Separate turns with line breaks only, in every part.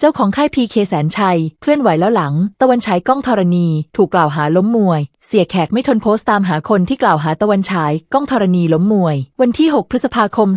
เจ้าของค่ายพีเคแสนชัย เคลื่อนไหวแล้วหลัง ตะวันฉายก้องธรณี ถูกกล่าวหาล้มมวยเสียแขกไม่ทนโพสต์ตามหาคนที่กล่าวหาตะวันฉาย ก้องธรณีล้มมวย วันที่ 6 พฤษภาคม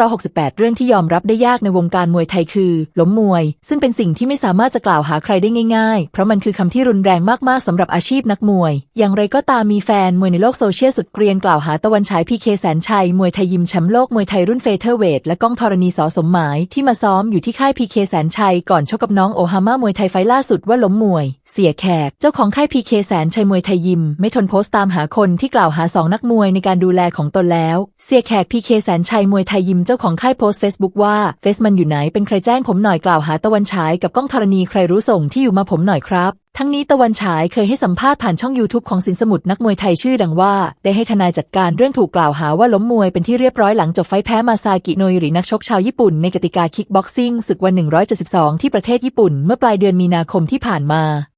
2568 เรื่องที่ยอมรับได้ยากในวงการมวยไทยคือ ล้มมวย ซึ่งเป็นสิ่งที่ไม่สามารถจะกล่าวหาใครได้ง่าย ๆ เพราะมันคือคำที่รุนแรงมากๆสำหรับอาชีพนักมวย อย่างไรก็ตามมีแฟนมวยในโลกโซเชียลสุดเกรียนกล่าวหาตะวันฉายพีเคแสนชัยมวยไทยยิมแชมป์โลกมวยไทยรุ่นเฟเธอร์เวทและก้องธรณีสอสมหมายที่มาซ้อมอยู่ที่ค่ายพีเคแสนชัยก่อนชกกับน้องโอฮาม่ามวยไทยไฟล์ล่าสุดว่าล้มมวย เสียแขกเจ้าของค่ายพีเคแสนชัยมวยไทยยิมไม่ทนโพสต์ตามหาคนที่กล่าวหาสองนักมวยในการดูแลของตนแล้ว เสียแขกพีเคแสนชัยมวยไทยยิมเจ้าของค่ายโพสต์เฟซบุ๊กว่าเฟซมันอยู่ไหนเป็นใครแจ้งผมหน่อยกล่าวหาตะวันฉายกับก้องธรณีใครรู้ส่งที่อยู่มาผมหน่อยครับทั้งนี้ตะวันฉายเคยให้สัมภาษณ์ผ่านช่อง YouTube ของสินสมุทรนักมวยไทยชื่อดังว่า ได้ให้ทนายจัดการเรื่องถูกกล่าวหาว่าล้มมวยเป็นที่เรียบร้อยหลังจบไฟแพ้มาซากิโนยรินักชกชาวญี่ปุ่นในกติกาคิกบ็อกซิ่งศึกวัน 172 ที่ประเทศญี่ปุ่นเมื่อปลายเดือนมีนาคมที่ผ่านมา